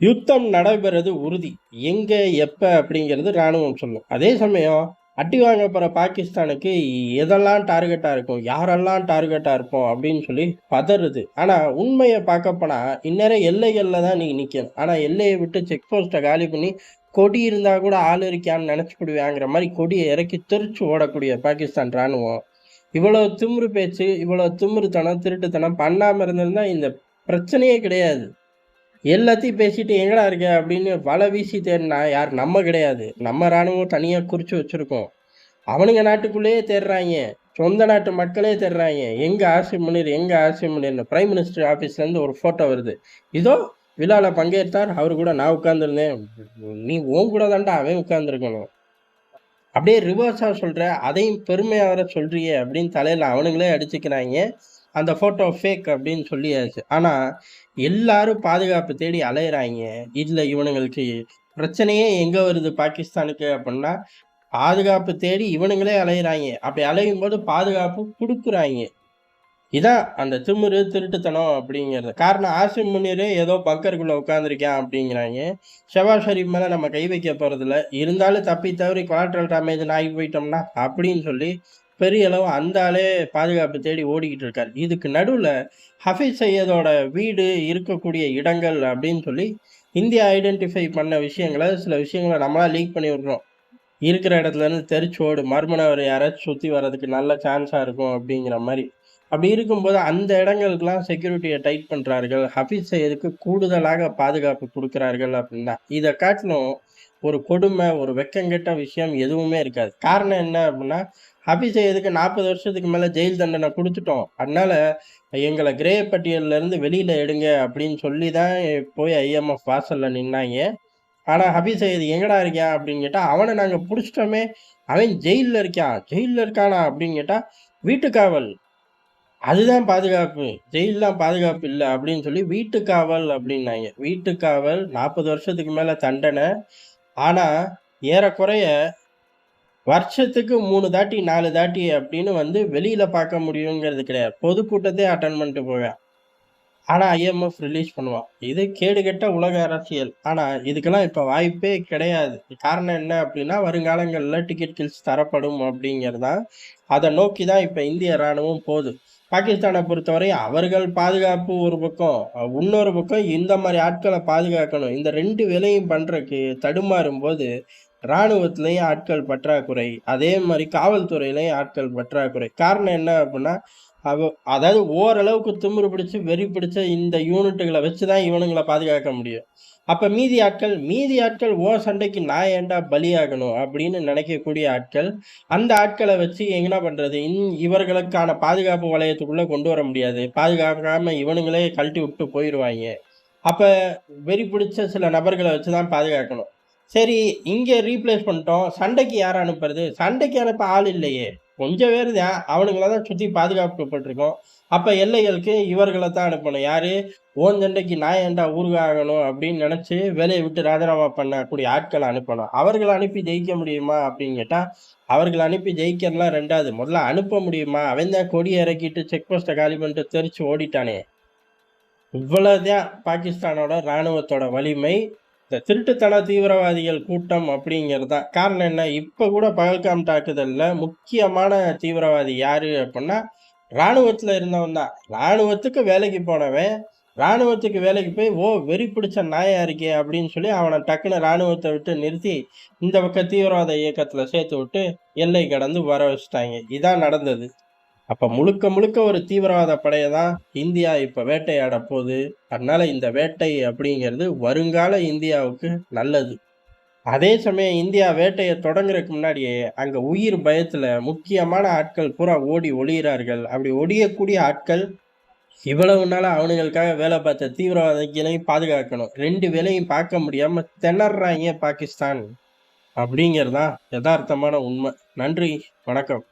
யுத்தம் நடைபெறது உறுதி. எங்கே எப்போ அப்படிங்கிறது ராணுவம் சொல்லும். அதே சமயம் அட்டி வாங்க போகிற பாகிஸ்தானுக்கு எதெல்லாம் டார்கெட்டாக இருக்கும்? யாரெல்லாம் டார்கெட்டாக இருப்போம்? அப்படின்னு சொல்லி பதறுது. ஆனால் உண்மையை பார்க்க போனால் இந்நேரம் எல்லைகளில் தான் நீ நிற்கணும் ஆனால் எல்லையை விட்டு செக் போஸ்ட்டை காலி பண்ணி, கொடி இருந்தால் கூட ஆள் இருக்கியான்னு நெனச்சுப்புடுவேங்கிற மாதிரி கொடியை இறக்கி தெறிச்சு ஓடக்கூடிய பாகிஸ்தான் ராணுவம், இவ்வளோ திமுரு பேச்சு, இவ்வளோ திமுருத்தனம் திருட்டுத்தனம் பண்ணாமல் இருந்திருந்தால் இந்த பிரச்சனையே கிடையாது. எல்லாத்தையும் பேசிட்டு எங்கடா இருக்க? அப்படின்னு வலை வீசி தேடினா யார்? நம்ம கிடையாது. நம்ம ராணுவம் தனியா குறிச்சு வச்சிருக்கோம். அவனுங்க நாட்டுக்குள்ளேயே தேடுறாங்க சொந்த நாட்டு மக்களே தேடுறாய்ங்க. எங்க ஆசிம் முனீர்? எங்க ஆசிம் முனீர்ன்னு பிரைம் மினிஸ்டர் ஆஃபீஸ்லேருந்து ஒரு ஃபோட்டோ வருது. இதோ விழால பங்கேற்றார். அவரு கூட நான் உட்காந்துருந்தேன் நீ உன் கூட தாண்டா அவன் உட்காந்துருக்கணும் அப்படியே ரிவர்ஸா சொல்ற, அதையும் பெருமையா வேற சொல்றியே அப்படின்னு தலையில அவனுங்களே அடிச்சுக்கிறாங்க அந்த ஃபோட்டோ ஃபேக் அப்படின்னு சொல்லியாச்சு. ஆனால் எல்லாரும் பாதுகாப்பு தேடி அலையிறாங்க. இதில் இவனுங்களுக்கு பிரச்சனையே எங்கே வருது பாகிஸ்தானுக்கு அப்படின்னா, பாதுகாப்பு தேடி இவனுங்களே அலையிறாங்க. அப்படி அலையும் போது பாதுகாப்பு கொடுக்குறாங்க. இதான் அந்த திமிரு, திருட்டுத்தனம் அப்படிங்கிறது. காரணம் ஆசிம் முனீரே ஏதோ பங்கருக்குள்ளே உட்காந்துருக்கேன் அப்படிங்கிறாங்க. ஷெவாஸ் ஷரீப் மேலே நம்ம கை வைக்க போகிறதில்ல இருந்தாலும் தப்பி தவறி கொலாட்ரல் டேமேஜ் ஆகி போயிட்டோம்னா, அப்படின்னு சொல்லி பெரிய அளவு அந்த ஆளே பாதுகாப்பு தேடி ஓடிக்கிட்டு இருக்கார் இதுக்கு நடுவில் ஹஃபீஸ் சையதோட வீடு இருக்கக்கூடிய இடங்கள் அப்படின்னு சொல்லி, இந்தியா ஐடென்டிஃபை பண்ண விஷயங்களை சில விஷயங்கள நம்மளா லீக் பண்ணி விடுறோம். இருக்கிற இடத்துலேருந்து தெரிச்சு ஓடு. மர்ம யாராச்சும் சுற்றி வர்றதுக்கு நல்ல சான்ஸாக இருக்கும் அப்படிங்கிற மாதிரி அப்படி இருக்கும்போது அந்த இடங்களுக்கெல்லாம் செக்யூரிட்டியை டைட் பண்ணுறார்கள் ஹஃபீஸ் சையதுக்கு கூடுதலாக பாதுகாப்பு கொடுக்குறார்கள் அப்படின்னா, இதை காட்டிலும் ஒரு கொடுமை, ஒரு வெட்கங்கெட்ட விஷயம் எதுவுமே இருக்காது. காரணம் என்ன அப்படின்னா, ஹஃபீஸ் சையதுக்கு 40 வருஷத்துக்கு மேலே ஜெயில் தண்டனை கொடுத்துட்டோம் அதனால எங்களை கிரே பட்டியல்ல இருந்து எடுங்க அப்படின்னு சொல்லி தான் போய் ஐஎம்எஃப் வாசலில் நின்னாங்க ஆனால் ஹஃபீஸ் எங்கடா இருக்கான்? அப்படின்னு கேட்டால் அவனை நாங்கள் பிடிச்சிட்டோமே அவன் ஜெயிலில் இருக்கான். ஜெயிலில் இருக்கானா? அப்படின்னு கேட்டால் வீட்டுக்காவல். அதுதான் பாதுகாப்பு. ஜெயில்லாம் பாதுகாப்பு இல்லை அப்படின்னு சொல்லி வீட்டுக்காவல் அப்படின்னாங்க வீட்டுக்காவல் 40 வருஷத்துக்கு மேலே தண்டனை. ஆனால் ஏறக்குறைய வருஷத்துக்கு மூணு தாட்டி, நாலு தாட்டி அப்படின்னு வந்து வெளியில் பார்க்க முடியுங்கிறது கிடையாது. பொதுக்கூட்டத்தையே அட்டன் பண்ணிட்டு போவேன் ஆனால் ஐஎம்எஃப் ரிலீஸ் பண்ணுவான். இது கேடுகெட்ட உலக அரசியல். ஆனால் இதுக்கெல்லாம் இப்போ வாய்ப்பே கிடையாது. காரணம் என்ன அப்படின்னா, வருங்காலங்களில் டிக்கெட் கில்ஸ் தரப்படும் அப்படிங்கிறது தான். அதை நோக்கி தான் இப்போ இந்திய ராணுவம் போகுது பாகிஸ்தானை பொறுத்தவரை அவர்கள் பாதுகாப்பு ஒரு பக்கம், இன்னொரு பக்கம் இந்த மாதிரி ஆட்களை பாதுகாக்கணும். இந்த ரெண்டு வேலையும் பண்ணுறதுக்கு தடுமாறும் போது ராணுவத்திலயும் ஆட்கள் பற்றாக்குறை. அதே மாதிரி காவல்துறையிலையும் ஆட்கள் பற்றாக்குறை. காரணம் என்ன அப்படின்னா, அதாவது ஓரளவுக்கு திமிரு பிடிச்சு, வெறி பிடிச்ச இந்த யூனிட்டுகளை வச்சு தான் இவனுங்களை பாதுகாக்க முடியும். அப்போ மீதி ஆட்கள், மீதி ஆட்கள் ஓ சண்டைக்கு நான் ஏன்டா பலியாகணும் அப்படின்னு நினைக்கக்கூடிய ஆட்கள், அந்த ஆட்களை வச்சு என்ன பண்ணுறது இன் இவர்களுக்கான பாதுகாப்பு வளையத்துக்குள்ளே கொண்டு வர முடியாது. பாதுகாக்காமல் இவனுங்களே கழட்டி விட்டு போயிடுவாங்க அப்போ வெறி பிடிச்ச சில நபர்களை வச்சு தான் பாதுகாக்கணும். சரி, இங்கே ரீப்ளேஸ் பண்ணிட்டோம். சண்டைக்கு யாரை அனுப்புறது? சண்டைக்கு அனுப்ப ஆள் இல்லையே. கொஞ்சம் பேர் தான். அவனுங்கள தான் சுற்றி பாதுகாப்பு அப்போ எல்லைகளுக்கு இவர்களை தான் அனுப்பணும். யார் ஓன் சண்டைக்கு நான் ஏன்டா ஊறுகாய் அப்படின்னு நினச்சி வேலையை விட்டு ராஜினாமா பண்ணக்கூடிய ஆட்களை அனுப்பணும். அவர்களை அனுப்பி ஜெயிக்க முடியுமா? அப்படின்னு கேட்டால் அவர்களை அனுப்பி ஜெயிக்கிறதுலாம் ரெண்டாவது முதல்ல அனுப்ப முடியுமா? அவன் தான் கொடியை இறக்கிட்டு செக் போஸ்ட்டை காலி பண்ணிட்டு தெரிச்சு ஓடிட்டானே. இவ்வளோதான் பாகிஸ்தானோட ராணுவத்தோட வலிமை. இந்த திருட்டுத்தன தீவிரவாதிகள் கூட்டம் அப்படிங்கிறது தான். காரணம் என்ன? இப்போ கூட பகல்காம் தாக்குதலில் முக்கியமான தீவிரவாதி யாரு அப்படின்னா, இராணுவத்தில் இருந்தவன் தான். ராணுவத்துக்கு வேலைக்கு போனவன், ராணுவத்துக்கு வேலைக்கு போய், "ஓ! வெறி பிடிச்ச நாயா இருக்கே" அப்படின்னு சொல்லி அவனை டக்குன்னு இராணுவத்தை விட்டு நிறுத்தி, இந்த பக்கம் தீவிரவாத இயக்கத்தில் சேர்த்து விட்டு, எல்லை கடந்து வர வச்சுட்டாங்க இதான் நடந்தது. அப்ப முழுக்க முழுக்க ஒரு தீவிரவாத படையை தான் இந்தியா இப்ப வேட்டையாட போகுது அதனால இந்த வேட்டை அப்படிங்கிறது வருங்கால இந்தியாவுக்கு நல்லது. அதே சமயம் இந்தியா வேட்டையை தொடங்குறதுக்கு முன்னாடியே, அங்க உயிர் பயத்துல முக்கியமான ஆட்கள் பூரா ஓடி ஒளியிறார்கள். அப்படி ஒளியக்கூடிய ஆட்கள், இவ்வளவு நாளாக அவனுங்களுக்காக வேலை பார்த்த தீவிரவாதிகளையும் பாதுகாக்கணும். ரெண்டு வேலையும் பார்க்க முடியாம திணறாங்க பாகிஸ்தான். அப்படிங்கிறது தான் உண்மை. நன்றி, வணக்கம்.